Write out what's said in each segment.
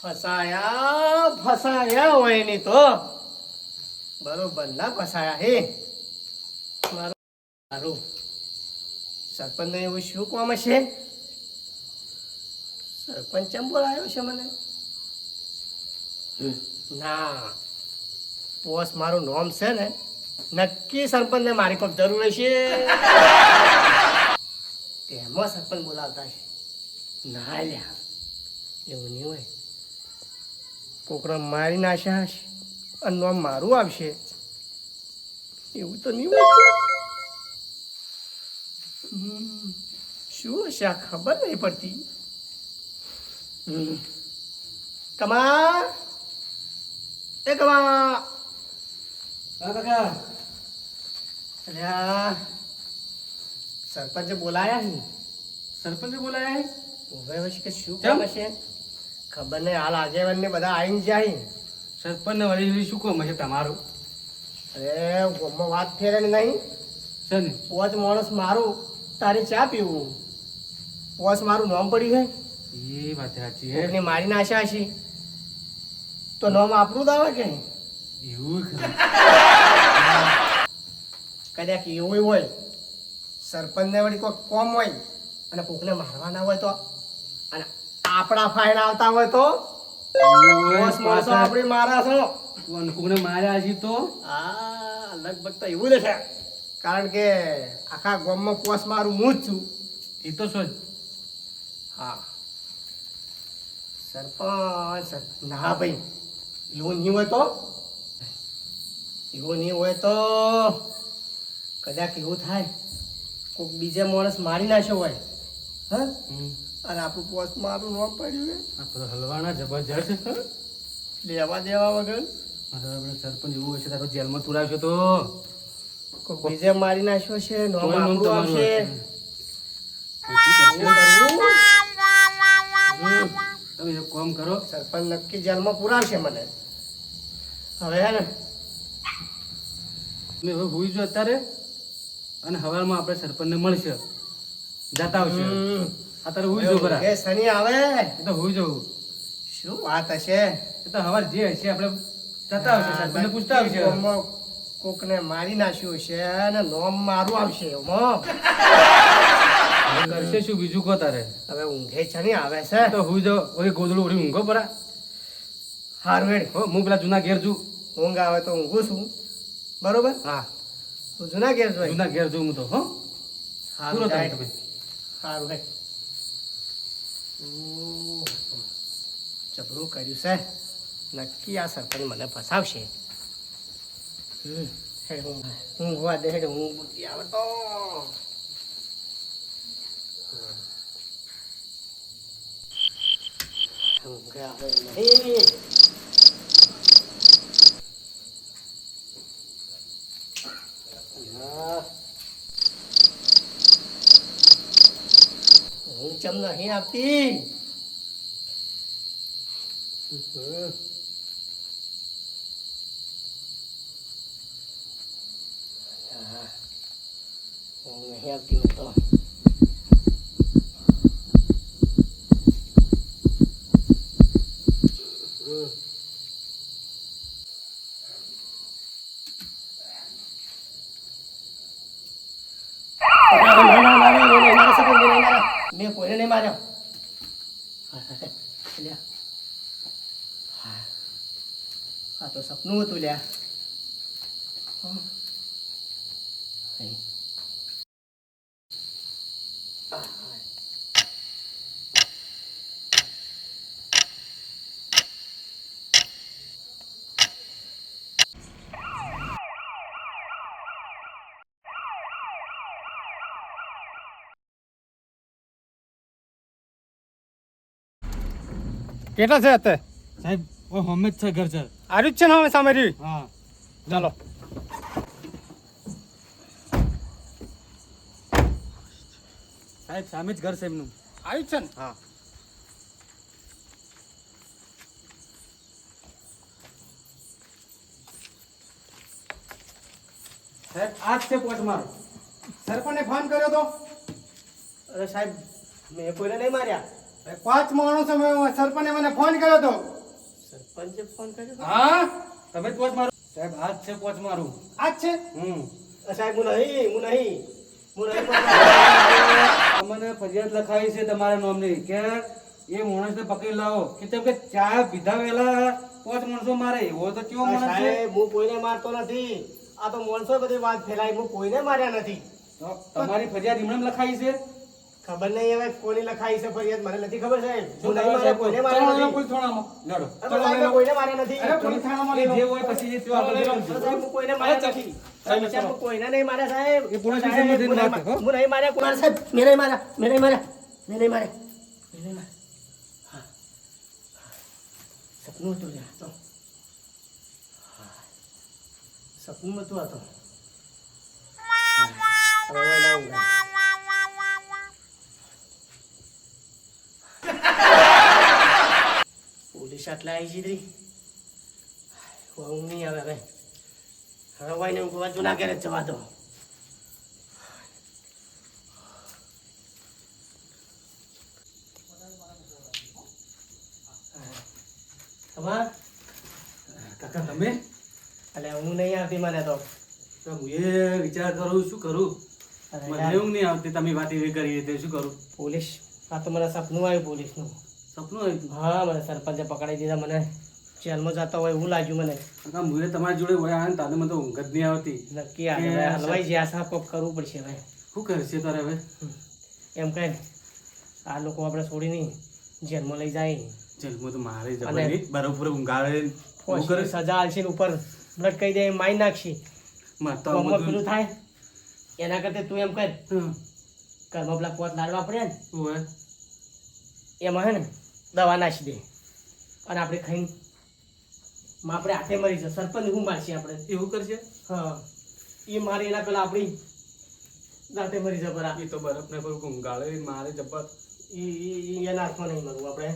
ફસાયા ફસાયા હોયની તો. બરોબર ના ફસાયા હે? મારું સરપંચને એવું શું કામ હશે? સરપંચ ચમ બોલાયો છે મને? ના પોસ મારું નોમ છે ને, નક્કી સરપંચને મારી કોક જરૂર હશે. તેમાં સરપંચ બોલાવતા છે ના લ્યા, એવું નહીં હોય. કોકરા મારી નાખ્યા હશે અને નોમ મારું આવશે. એવું તો નહીં હોય. શું હશે આ ખબર નહીં પડતી. કમા. એ કમા. કાકા. અલ્યા સરપંચે બોલાયા હે સરપંચે બોલાયા હે? ઉભે વચ્ચે કે શું કામ હશે? ખબર નહીં હાલ આગેવાન ને બધા આવીને જાય. સરપંચને વળી વળી શું કોમ છે તમારું? અરે ગોમમાં વાત ફેરે ને નહીં. સર ને? પોચ માણસ મારું તારે ચા પીવું. પોચ મારું નામ પડ્યું છે. એ વાત સાચી છે. એટલે મારી નાશા છે. તો નામ આપણું દાવે આવે કે એવું કદાચ એવું હોય સરપંચને વળી કોઈ કોમ હોય અને કોકને મારવાના હોય તો? અને આપણા ફાઇલ આવતા હોય તો? એવું માણસો આપણે મારા છો. કોણ માર્યા હશે તો? આ લગભગ તો એવું જ છે. કારણ કે આખા ગામમાં કોસ મારું હું જ છું. એ તો શું હા. સરપંચ. ના ભાઈ એવું નહીં હોય તો? એવું નહીં હોય તો? કદાચ એવું થાય કોઈક બીજા માણસ મારી નાખ્યો હોય. હા? અને આપણું પોસ્ટ મારું નોમ પડ્યું આ હલવાના જબરજસ્ત. લેવા દેવા વગર. આપણે સરપંચ એવું હશે તારો જેલમાં તુરાવશો તો. બીજે મારી નાખ્યો છે નામ આપણું આવશે. તમે એક કામ કરો. સરપંચ નક્કી જેલમાં પુરાવશે મને. હવે હે ને. તમે હવે હુઈ જો અત્યારે અને હવારમાં આપણે સરપંચને મળશે. જતા આવશે. અત્યારે હું જો બરા કે શનિ આવે. એ તો હું જવું શું વાત હશે? એ તો હવાર જે હશે આપણે જતા આવશે સરપંચને પૂછતા આવશે. કોકને મારી નાખ્યું છે અને નોમ મારું આવશે. એમાં કરશે શું? બીજું કો તારે. હવે ઊંઘે છે ને આવે છે. તો હું જો ઓય ગોદડું ઉડી ઊંઘો પરા હારું હો પેલા જૂના ઘેર છું ઊંઘ આવે તો ઊંઘું છું. બરોબર? હા. તું જૂના ઘેર જોઈ જૂના ઘેર છું હું તો હો. પૂરો હારું થાય હેડ. તમે હારું હેડ ઓહ, જબરું કર્યું છે. નક્કી આ સરપંચ મને ફસાવશે. ઊંઘ ઊંઘવા દે હેડ ઊંઘ બુદ્ધિ આવે તો ઊંઘ આવે નહીં. ચમ નહીં આવતી. નહીં આવતી તો. Julia. कितना से आते हैं? सर वो हमें घर जाए આર્યું જ છે ને હવે સામે હા ચાલો સાહેબ સામે જ ઘર છે એમનું આવ્યું જ છે ને હા સાહેબ આ જ છે પોચ મારો સરપંચને ફોન કર્યો તો અરે સાહેબ મેં કોઈને નહીં માર્યા પાંચ માણસો મેં સરપંચે મને ફોન કર્યો હતો સરપંચે ફોન કર્યો હા? તમે કોચ મારો? સાહેબ હાથ છે કોચ મારું. આજ છે? હમ. સાહેબ હું નહીં હું નહીં. હું નહીં અમને ફરિયાદ લખાવી છે તમારા નામની કે એ માણસને પકડી લાવો. કે તેમ કે ચા પીધા વેલા પાંચ માણસો મારે. એવો તો કેવો માણસ છે? હું કોઈને મારતો નથી. આ તો માણસો બધી વાત ફેલાઈ હું કોઈને માર્યા નથી. તમારી ફરિયાદ એમણે લખાઈ છે? ખબર નહીં હવે કોની લખાઈ છે ફરિયાદ મને નથી ખબર સાહેબ. હું નહીં માર્યા કોઈને માર્યા નથી. પોલીસ થાણામાં. લડો. અરે કોઈને મારે નથી. અરે, પોલીસ થાણામાં જે હોય પછી એ ત્યાં આપણે અરે કરશું. સાહેબ, હું કોઈને મારે નથી. સાહેબ, સાહેબ, હું કોઈને નહીં માર્યા સાહેબ. એ પોલીસ સ્ટેશનમાં જઈને હું નહીં વાત કરો. હું. નહીં માર્યા કુમાર સાહેબ? મેં નહીં માર્યા મેં નહીં માર્યા મેં નહીં માર્યા મેં નહીં માર્યા. હા. હા. સપનું હતું તો. સપનું હતું આ તો. હવે ના. પોલીસ આટલા આવી જીધી ઊંઘ નહીં આવે હવે. હવે વાઈને ઊંઘવા જૂના ઘેર જ જવા દો તમાર કાકા તમે? એટલે હું નહીં આવતી મને તો. હું એ વિચાર કરું શું કરું? મને એવું નહીં આવતી તમે વાત એવી કરી રીતે શું કરું? પોલીસ આ તો મારા સપનું આવ્યું પોલીસનું. સપનું આવ્યું હા મને સરપંચે પકડાઈ દીધા મને. જેલમાં જતા હોય એવું લાગ્યું મને. કાકા મુએ તમારી જોડે હોય આવે ને તારે મને તો ઊંઘ જ નહીં આવતી. નક્કી આવે હલવાઈ જ્યાં સાપ કરવું પડશે હવે. શું કરશે તારે હવે? એમ કહે આ લોકો આપણે છોડી નહીં જેલમાં લઈ જાય. જેલમાં તો મારે જવાની બરોબર ઊંઘ આવે ને શું કરે? ફોજની સજા આલશે ને ઉપર. કહી દે મારી નાખશે. પેલું થાય? એના કરતા તું એમ કર હમ. ઘરમાં પેલા પોત લાડવા પડે ને એમાં હે ને દવા નાખી દે. અને આપણે ખાઈને માં આપણે હાથે મરી છે સરપંચ હું મારશે આપણે. એવું કરશે? હા. એ મારે એના પેલા આપણી જાતે મરી છે બરા. એ તો બરફ ને કોઈ ઊંઘાડે મારે જબ્બર. એ એના હાથમાં નહીં મરવું આપણે.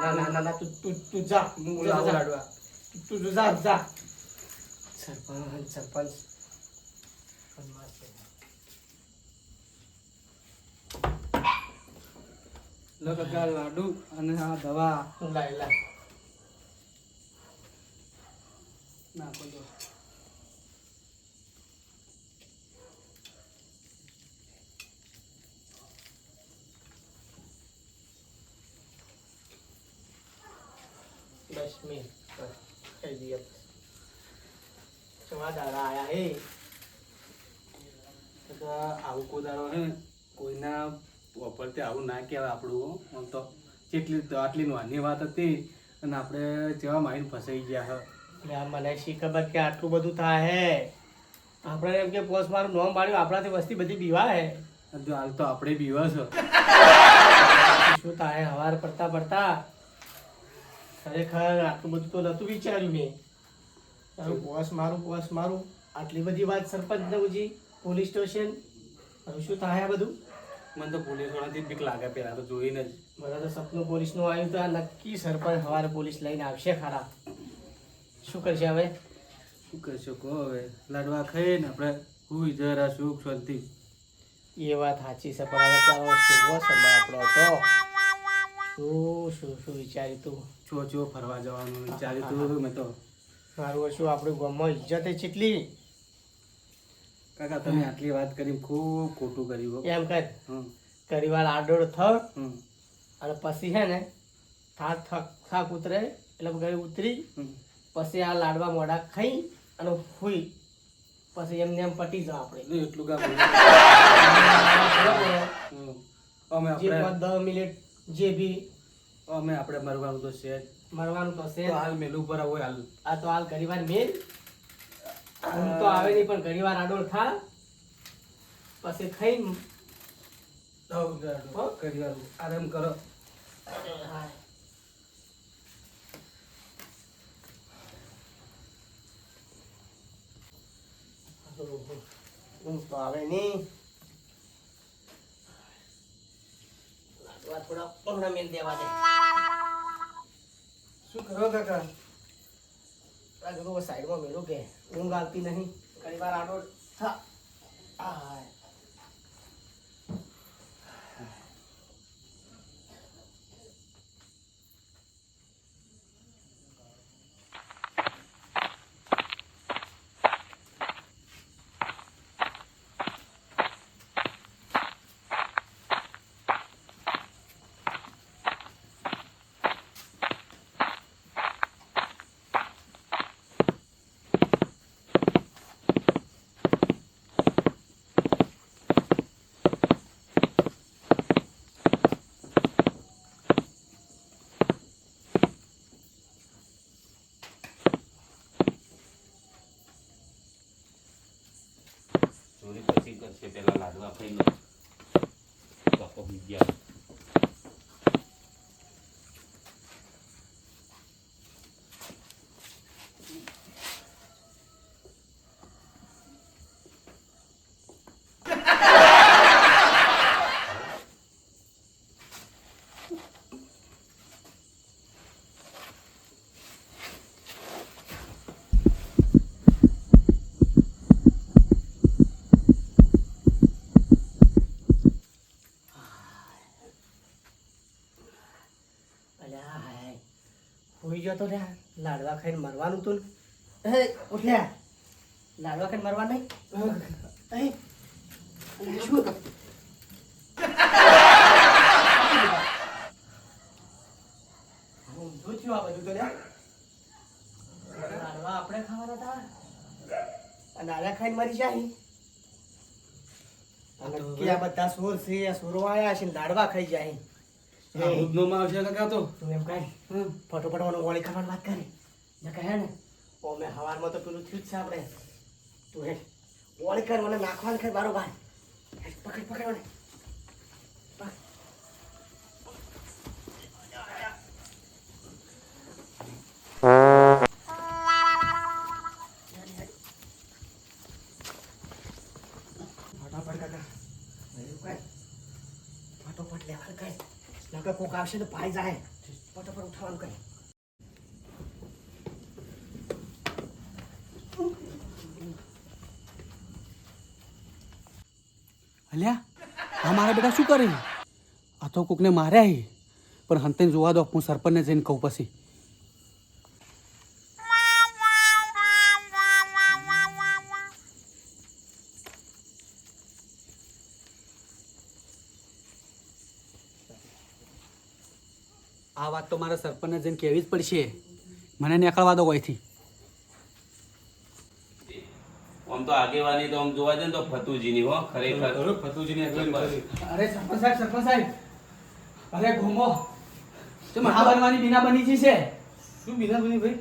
ના ના ના ના તું તું તું જા. હું લાડવા. તું તું જા જા. સરપંચ સરપંચ. લો કાકા લાડુ અને આ દવા. લાય લાય. નાખો દો દસ મિનિટ બસ, ખાઈ દાડા આયા હે. કાકા આવું કોદાળો હે કોઈના વાપરતે આવું ના કહેવાય આપણું આમ તો જેટલી આટલી નાની વાત હતી અને આપણે જેવા માઇન ફસાઈ ગયા હ. એટલે આ મને શી ખબર કે આટલું બધું થાય હે? આપણે એમ કે પોસ મારું નોમ પાડ્યું આપણાથી વસ્તી બધી બીવા હે. જો હાલ તો આપણે બીવા છો. શું થાય? હવાર પડતા પડતા ખરેખર આટલું બધું તો નતું વિચાર્યું મેં. તારું પોસ મારું પોસ મારું. આટલી બધી વાત સરપંચ નવજી પોલીસ સ્ટેશન. હવે શું થાય આ બધું? મને તો પોલીસ વાળાથી બીક લાગે પેલા તો જોઈને જ. મને તો સપનું પોલીસનું આવ્યું તો આ નક્કી સરપંચ સવારે પોલીસ લઈને આવશે ખરા. શું કરશે હવે? શું કરશો કહો હવે? લાડવા ખાઈને આપણે. હું જરા સુખ શાંતિ. એ વાત સાચી છે પણ હવે ચાલો કેવો સમય આપણો હતો? શું શું શું વિચાર્યું તું? છો છો ફરવા જવાનું વિચાર્યું તું મેં તો. મારું શું આપણું ગામમાં ઇજ્જત એ ચેટલી? કાકા તમે આટલી વાત કરી ખૂબ ખોટું કર્યું એમ કર. ઘડીવાર આડોડ થ અને પછી હે ને થાક થાક થાક ઉતરે એટલે ઘરે ઉતરી પછી આ લાડવા મોઢા ખાઈ અને હુઈ. પછી એમને એમ પટી જાવ આપણે. એટલું કામ અમે દસ મિનિટ જે બી અમે આપણે મરવાનું તો છે મરવાનું તો છે હાલ મેલું પર હોય હાલ. આ તો હાલ ઘડીવાર મેલ. ઊંઘ તો આવે નહીં પણ ઘણી વાર આડોળ ખા પછી ખાઈ ઘણી વાર આરામ કરો. ઊંઘ તો આવે નહીં. થોડા ઊંઘના મેલ દેવા દે. શું કરો કાકા? આ સાઈડમાં મેલું કે ઊંઘ આવતી નહીં. ઘડીવાર આડો થા આ છે પેલા લાડવા ખાઈ લો બાપો બીજા અલ્યા હાય હોઈ ગયો તો લ્યા લાડવા ખાઈને મરવાનું તું એ ઉઠ્યા લાડવા ખાઈને મરવા નહીં. શું? થયું આ બધું તો લાડવા આપણે ખાવાના હતા. અને ખાઈને મરી જાય. અને કે આ બધા સોર છે સોરો આયા છે લાડવા ખાઈ જાય. આ ભૂતનો માં આવશે કાકા તો તું એમ કાઢ ફટોફટ મને ગોળી ખાવાની વાત કરે. ને કહે ને ઓ મેં હવારમાં તો પેલું થયું જ છે આપણે. તું હે ગોળી કર મને નાખવાનું ખાય બારોબાર. હેડ, પકડ પકડ મને. કોક આવશે તો ભાઈ જાય. ફટોફટ ઉઠાવાનું કરે. અલ્યા, આ મારા બેટા શું કરે આ તો કોકને માર્યા પણ હંતે જોવા દો, હું સરપંચને જઈને કહું પછી. કહેવી જ પડશે. મને નીકળવા દો કોઈથી. આમ તો આગેવાની તો આમ જોવા જાય ને તો ફતુજીની હો ખરેખર. ફતુજીની. અરે સરપંચ સાહેબ સરપંચ સાહેબ. અરે ઘૂમો ના બનવાની બીના બની જી છે? શું બીના બની ભાઈ?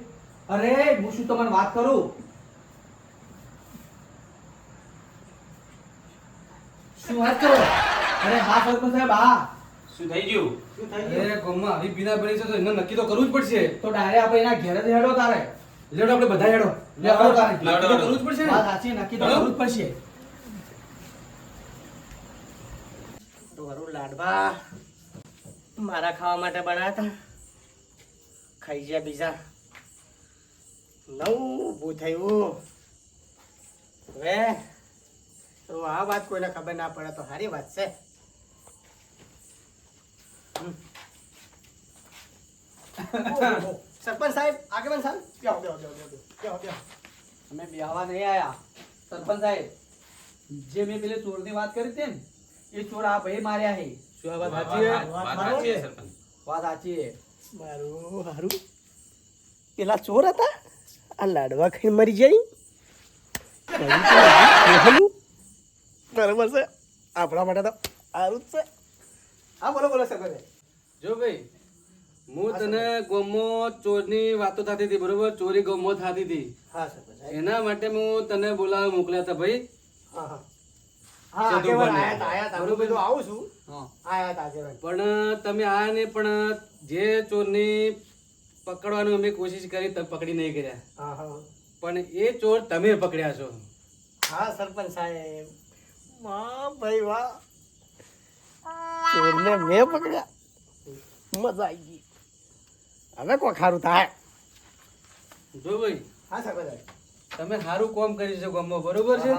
અરે હું શું તમને વાત કરું? શું વાત કરો? અરે હા સરપંચ સાહેબ હા. શું થઈ ગયું? અરે ગોમમાં આવી બીના બની છે તો એને નક્કી તો કરવું જ પડશે. તો ડાયરે આપણે એના ઘેર જ હેડો તારે. લેડો આપણે બધા હેડો. લેડો તારે. નક્કી તો કરવું જ પડશે ને. વાત સાચી નક્કી તો કરવું જ પડશે. તો વરું લાડવા મારા ખાવા માટે બનાવ્યા હતા. ખાઈ ગયા બીજા. નવું ઊભું થયું. હવે તો આ વાત કોઈને ખબર ના પડે તો સારી વાત છે. સરપંચ સાહેબ આગેવાન સાહેબ. બેહો બેહો બેહો બેહો બેહો બેહો. અમે બેહવા નહીં આયા. સરપંચ સાહેબ જે મેં પેલે ચોરની વાત કરી હતી ને એ ચોર આ ભાઈ માર્યા છે. શું આ વાત વાત સાચી વાત સાચી સરપંચ. વાત સાચી છે. મારું હારું. પેલા ચોર હતા? આ લાડવા ખાઈ મરી જાય? બરાબર છે આપણા માટે તો સારું જ છે. હા બોલો બોલો સરપંચ જો ભાઈ હું તને ગમો ચોરની વાતો થતી હતી બરોબર? ચોરી ગમો થતી હતી. હા સરપંચ સાહેબ. એના માટે હું તને બોલાવા મોકલ્યા હતા ભાઈ. હા હા. હા સદુ આગેવાન બને. આયા તા આયા તા. હું બરોબર. કીધું આવું છું. હા. આયા તા આગેવાન પણ તમે આયા ને પણ જે ચોરની પકડવાની અમે કોશિશ કરી તમે પકડી નહીં કર્યા. હા હા. પણ એ ચોર તમે પકડ્યા છો. હા સરપંચ સાહેબ. માં ભાઈ વાહ. ચોરને મેં પકડ્યા. મજા આવી ગઈ. હવે કોઈ ખારું થાય. જો ભાઈ હા સાહેબ તમે સારું કામ કરી છે ગામમાં બરોબર છે?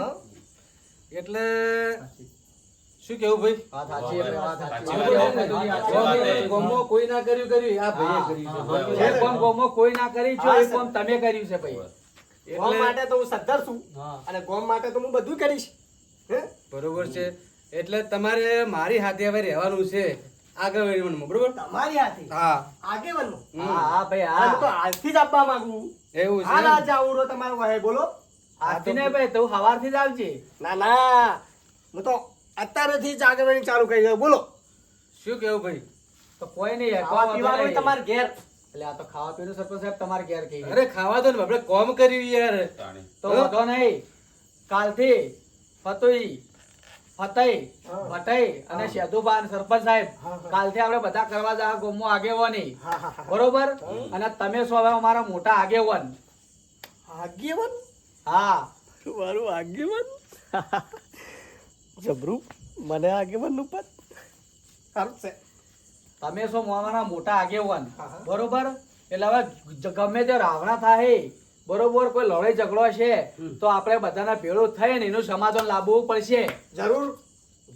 એટલે શું કેવું ભાઈ. ગામમાં કોઈ ના કર્યું કર્યું. આ ભાઈએ કર્યું છે. કોમ ગોમો કોઈ ના કરી છે એ કોમ તમે કર્યું છે ભાઈ. ગોમ માટે તો હું સદ્ધર છું. અને ગોમ માટે તો હું બધું કરીશ. હે? બરોબર છે. એટલે તમારે મારી હાથે હવે રહેવાનું છે. વધવાનું બરોબર? તમારી હાથી? હા. આગેવાનનું હા હા ભાઈ હા. તો આજથી જ આપવા માંગુ. એવું હાલ આજ આવું રો વહે બોલો. આજથી નહીં ભાઈ તું સવારથી જ આવજે. ના ના. હું તો અત્યારેથી જ આગેવાની ચાલુ કરી દઉં બોલો. શું કેવું ભાઈ? તો કોઈ નહીં યાર, પીવાનું તમારે ઘેર. એટલે આ તો ખાવા પીવાનું સરપંચ સાહેબ તમારે ઘેર અરે ખાવા દો ને આપણે કોમ કર્યું યાર. તો વાંધો નહીં. કાલથી ફતોઈ ફતેહ ફતઈ અને અને સરપંચ સાહેબ. કાલથી આપણે બધા કરવા જા ગોમો આગેવાની. બરોબર? અને તમે હવે અમારા મોટા આગેવાન? આગેવાન? હા. મારું આગેવાન? જબરું મને આગેવાનનું પદ સારું છે. તમે શું મોટા આગેવાન? બરોબર? એટલે હવે ગમે તે રાવણા થાય બરોબર કોઈ લડાઈ ઝઘડો છે તો આપણે બધાના ભેળું થઈને એનું સમાધાન લાવવું પડશે. જરૂર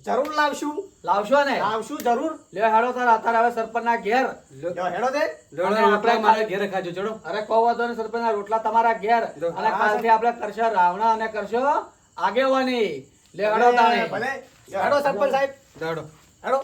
જરૂર લાવશું. લાવશો ને? લાવશું જરૂર. લ્યો હેડો તાર આતાર આવે સરપંચ ના ઘેર. લ્યો, હેડો દે આપણે મારા ઘેર ખાજો ચડો અરે કહો ને સરપંચ ના રોટલા તમારા ઘેર. અને કાલથી આપણે કરશો રાવણા અને કરશો આગેવાની. લે હેડો તાણે. ભલે. હેડો સરપંચ સાહેબ. હેડો હેડો.